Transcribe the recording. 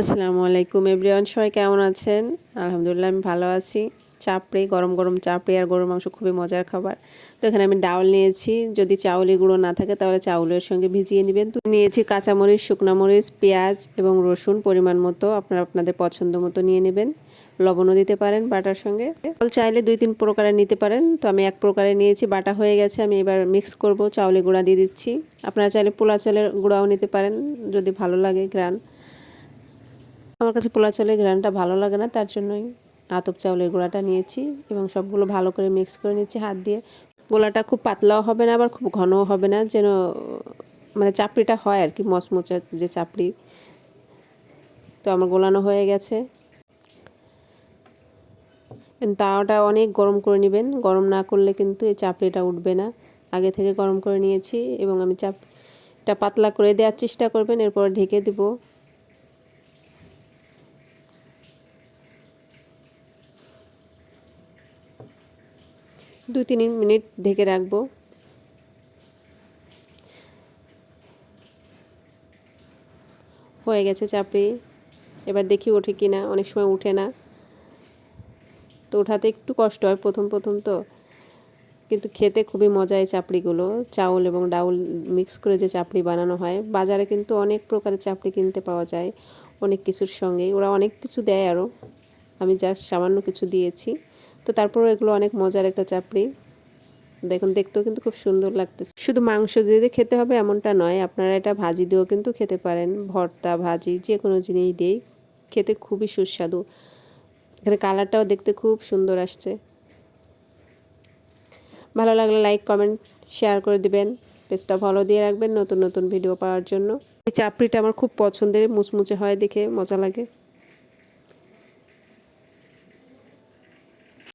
আসসালামু আলাইকুম এভরিওয়ান, সবাই কেমন আছেন? আলহামদুলিল্লাহ, আমি ভালো আছি। চাপড়ি, গরম গরম চাপড়ি আর গরুর মাংস খুবই মজার খাবার। তো এখানে আমি ডাউল নিয়েছি। যদি চাউলি গুঁড়ো না থাকে তাহলে চাউলের সঙ্গে ভিজিয়ে নেবেন। নিয়েছি কাঁচামরিচ, শুকনো মরিচ, পেঁয়াজ এবং রসুন পরিমাণ মতো। আপনারা আপনাদের পছন্দ মতো নিয়ে নেবেন। লবণও দিতে পারেন বাটার সঙ্গে। চাউল চাইলে দুই তিন প্রকারে নিতে পারেন। তো আমি এক প্রকারে নিয়েছি, বাটা হয়ে গেছে। আমি এবার মিক্স করব, চাউলে গুঁড়া দিয়ে দিচ্ছি। আপনারা চাইলে পোলা চালের গুঁড়াও নিতে পারেন, যদি ভালো লাগে, গ্রান। আমার কাছে পোলা চালের গ্রানটা ভালো লাগে না, তার জন্যই আতপ চাউলের গোড়াটা নিয়েছি এবং সবগুলো ভালো করে মিক্স করে নিচ্ছি হাত দিয়ে। গোলাটা খুব পাতলাও হবে না, আবার খুব ঘনও হবে না, যেন মানে চাপড়িটা হয় আর কি, মচমচা যে চাপড়ি। তো আমার গোলানো হয়ে গেছে। তাওয়াটা অনেক গরম করে নেবেন, গরম না করলে কিন্তু এই চাপড়িটা উঠবে না। আগে থেকে গরম করে নিয়েছি এবং আমি চাপটা পাতলা করে দেওয়ার চেষ্টা করবেন, এরপর ঢেকে দেবো। দু তিন মিনিট ঢেকে রাখব। হয়ে গেছে চাপড়ি। এবার দেখি ওঠে কি না অনেক সময় উঠে না। তো ওঠাতে একটু কষ্ট হয় প্রথম প্রথম তো। কিন্তু খেতে খুবই মজা এই চাপড়িগুলো। চাউল এবং ডাউল মিক্স করে যে চাপড়ি বানানো হয়, বাজারে কিন্তু অনেক প্রকারের চাপড়ি কিনতে পাওয়া যায় অনেক কিছুর সঙ্গে ওরা অনেক কিছু দেয় আরও আমি যা সামান্য কিছু দিয়েছি। তো তারপরেও এগুলো অনেক মজার একটা চাপড়ি। দেখুন, দেখতেও কিন্তু খুব সুন্দর লাগতেছে। শুধু মাংস দিয়ে খেতে হবে এমনটা নয়, আপনারা এটা ভাজি দিয়েও কিন্তু খেতে পারেন। ভর্তা, ভাজি যে কোনো জিনিস দিয়েই খেতে খুবই সুস্বাদু। এখানে কালারটাও দেখতে খুব সুন্দর আসছে। ভালো লাগলে লাইক, কমেন্ট, শেয়ার করে দিবেন। পেজটা ফলো দিয়ে রাখবেন নতুন নতুন ভিডিও পাওয়ার জন্য। এই চাপড়িটা আমার খুব পছন্দের, মুচমুচে হয় দেখে, মজা লাগে।